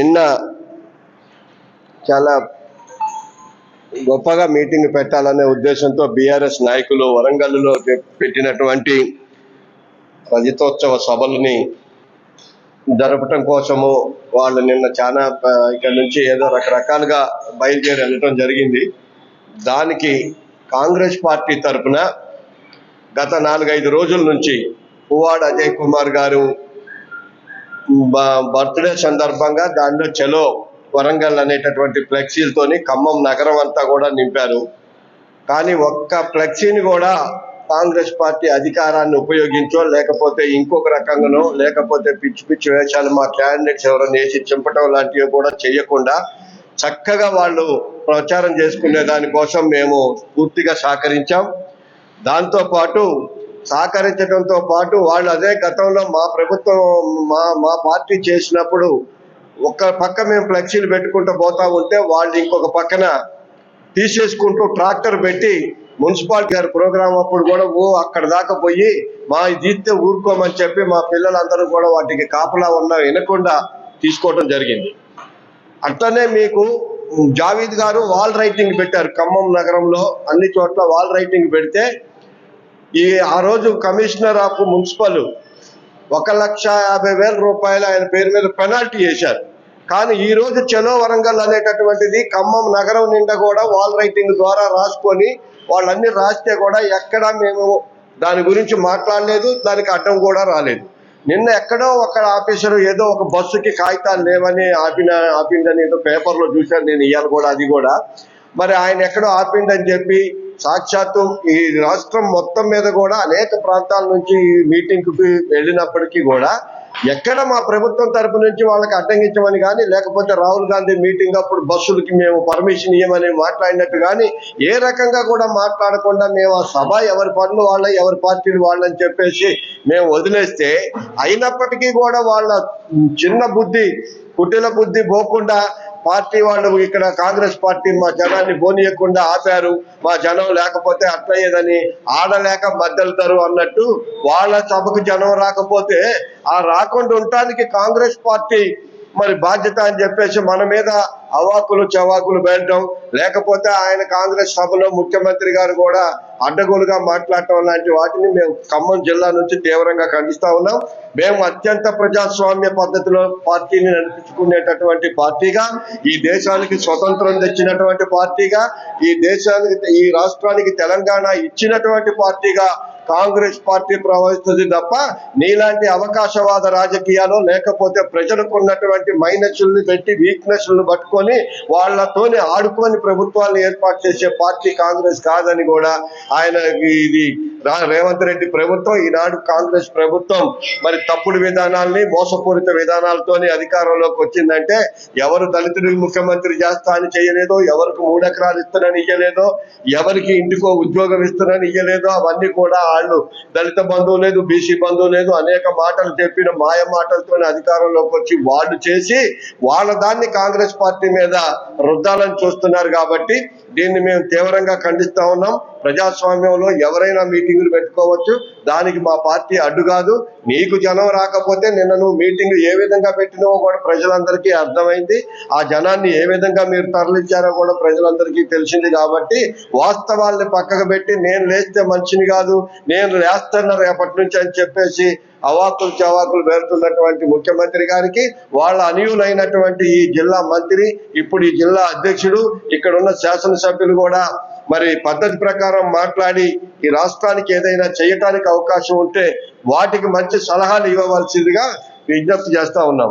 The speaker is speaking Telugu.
నిన్న చాలా గొప్పగా మీటింగ్ పెట్టాలనే ఉద్దేశంతో బీఆర్ఎస్ నాయకులు వరంగల్లో పెట్టినటువంటి రజతోత్సవ సభలని జరపటం కోసము వాళ్ళు నిన్న చాలా ఇక్కడ నుంచి ఏదో రకరకాలుగా బయలుదేరి వెళ్ళటం జరిగింది. దానికి కాంగ్రెస్ పార్టీ తరఫున గత నాలుగైదు రోజుల నుంచి పువ్వాడ అజయ్ కుమార్ గారు బర్త్డే సందర్భంగా దానిలో చలో వరంగల్ అనేటటువంటి ఫ్లెక్సీలతోని ఖమ్మం నగరం అంతా కూడా నింపారు. కానీ ఒక్క ఫ్లెక్సీని కూడా కాంగ్రెస్ పార్టీ అధికారాన్ని ఉపయోగించో లేకపోతే ఇంకొక రకంగానో లేకపోతే పిచ్చి పిచ్చి వేషాలు మా క్యాండిడేట్స్ ఎవరైనా వేసి చింపటం లాంటివి కూడా చేయకుండా చక్కగా వాళ్ళు ప్రచారం చేసుకునే దానికోసం మేము పూర్తిగా సహకరించాం. దాంతో పాటు సహకరించడంతో పాటు వాళ్ళు అదే గతంలో మా ప్రభుత్వం మా మా పార్టీ చేసినప్పుడు ఒక పక్క మేము ఫ్లెక్సీలు పెట్టుకుంటూ పోతా ఉంటే వాళ్ళు ఇంకొక పక్కన తీసేసుకుంటూ ట్రాక్టర్ పెట్టి మున్సిపాలిటీ గారి ప్రోగ్రామ్ అప్పుడు కూడా ఓ అక్కడ దాకా పోయి మా ఇదిస్తే ఊరుకోమని చెప్పి మా పిల్లలందరూ కూడా వాటికి కాపలా ఉన్నా వినకుండా తీసుకోవడం జరిగింది. అట్లనే మీకు జావీద్ గారు వాల్ రైటింగ్ పెట్టారు ఖమ్మం నగరంలో అన్ని చోట్ల వాల్ రైటింగ్ పెడితే ఈ ఆ రోజు కమిషనర్ ఆఫ్ మున్సిపల్ ఒక లక్ష యాభై వేల రూపాయలు ఆయన పేరు మీద పెనాల్టీ వేశారు. కానీ ఈ రోజు చలో వరంగల్ అనేటటువంటిది ఖమ్మం నగరం నిండా కూడా వాల్ రైటింగ్ ద్వారా రాసుకొని వాళ్ళన్ని రాస్తే కూడా ఎక్కడా మేము దాని గురించి మాట్లాడలేదు దానికి అడ్డం కూడా రాలేదు. నిన్న ఎక్కడో ఒక ఆఫీసర్ ఏదో ఒక బస్సుకి కాగితాలు లేవని ఆపిన ఆపిందని ఏదో పేపర్లో చూశాను నేను ఇవాళ కూడా అది కూడా. మరి ఆయన ఎక్కడో ఆపిందని చెప్పి సాక్షాత్తు ఈ రాష్ట్రం మొత్తం మీద కూడా అనేక ప్రాంతాల నుంచి మీటింగ్ మీటింగ్కి వెళ్ళినప్పటికీ కూడా ఎక్కడ మా ప్రభుత్వం తరపు నుంచి వాళ్ళకి అడ్డంగించమని కానీ లేకపోతే రాహుల్ గాంధీ మీటింగ్ అప్పుడు బస్సులకి మేము పర్మిషన్ ఇవ్వమని మాట్లాడినట్టు కానీ ఏ రకంగా కూడా మాట్లాడకుండా మేము ఆ సభ ఎవరి పనులు వాళ్ళ ఎవరి పార్టీలు వాళ్ళని చెప్పేసి మేము వదిలేస్తే అయినప్పటికీ కూడా వాళ్ళ చిన్న బుద్ధి కుటిల బుద్ధి పోకుండా పార్టీ వాళ్ళు ఇక్కడ కాంగ్రెస్ పార్టీ మా జనాన్ని పోనీయకుండా ఆపారు. మా జనం లేకపోతే అట్లయ్యేదని ఆడలేక మద్దలుతారు అన్నట్టు వాళ్ళ సభకు జనం రాకపోతే ఆ రాకుండా ఉండటానికి కాంగ్రెస్ పార్టీ మరి బాధ్యత అని చెప్పేసి మన మీద అవాకులు చవాకులు పెట్టడం లేకపోతే ఆయన కాంగ్రెస్ సభలో ముఖ్యమంత్రి గారు కూడా అడ్డగోలుగా మాట్లాడటం లాంటి వాటిని మేము ఖమ్మం జిల్లా నుంచి తీవ్రంగా ఖండిస్తా ఉన్నాం. మేము అత్యంత ప్రజాస్వామ్య పద్ధతిలో పార్టీని నడిపించుకునేటటువంటి పార్టీగా ఈ దేశానికి స్వతంత్రం తెచ్చినటువంటి పార్టీగా ఈ దేశానికి ఈ రాష్ట్రానికి తెలంగాణ ఇచ్చినటువంటి పార్టీగా కాంగ్రెస్ పార్టీ ప్రవహిస్తుంది తప్ప నీలాంటి అవకాశవాద రాజకీయాలు లేకపోతే ప్రజలకు ఉన్నటువంటి మైనస్ని పెట్టి వీక్నెస్లను పట్టుకొని వాళ్ళతోని ఆడుకొని ప్రభుత్వాన్ని ఏర్పాటు చేసే పార్టీ కాంగ్రెస్ కాదని కూడా ఆయన ఇది రేవంత్ రెడ్డి ప్రభుత్వం ఈనాడు కాంగ్రెస్ ప్రభుత్వం మరి తప్పుడు విధానాల్ని మోసపూరిత విధానాలతోని అధికారంలోకి వచ్చిందంటే ఎవరు దళితుడికి ముఖ్యమంత్రి చేస్తా అని చేయలేదో ఎవరికి మూడెకరాలు ఇస్తానని ఇయ్యలేదో ఎవరికి ఇంటికో ఉద్యోగం ఇస్తానని ఇయ్యలేదో అవన్నీ కూడా వాళ్ళు దళిత బంధువు లేదు బీసీ బంధువు లేదు అనేక మాటలు చెప్పిన మాయ మాటలతోనే అధికారంలోకి వచ్చి వాళ్ళు చేసి వాళ్ళ దాన్ని కాంగ్రెస్ పార్టీ మీద రుద్దాలని చూస్తున్నారు కాబట్టి దీన్ని మేము తీవ్రంగా ఖండిస్తా ఉన్నాం. ప్రజాస్వామ్యంలో ఎవరైనా మీటింగులు పెట్టుకోవచ్చు. దానికి మా పార్టీ అడ్డు కాదు. నీకు జనం రాకపోతే నిన్న నువ్వు మీటింగ్ ఏ విధంగా పెట్టినవో కూడా ప్రజలందరికీ అర్థమైంది. ఆ జనాన్ని ఏ విధంగా మీరు తరలించారో కూడా ప్రజలందరికీ తెలిసింది కాబట్టి వాస్తవాల్ని పక్కకు పెట్టి నేను లేస్తే మంచిని కాదు నేను లేస్తున్నా రేపటి నుంచి అని చెప్పేసి అవాకులు చవాకులు పెడుతున్నటువంటి ముఖ్యమంత్రి గారికి వాళ్ళ అనియులైనటువంటి ఈ జిల్లా మంత్రి ఇప్పుడు ఈ జిల్లా అధ్యక్షుడు ఇక్కడ ఉన్న శాసనసభ్యులు కూడా మరి పద్ధతి ప్రకారం మాట్లాడి ఈ రాష్ట్రానికి ఏదైనా చేయటానికి అవకాశం ఉంటే వాటికి మంచి సలహాలు ఇవ్వవలసిందిగా విజ్ఞప్తి చేస్తా ఉన్నాం.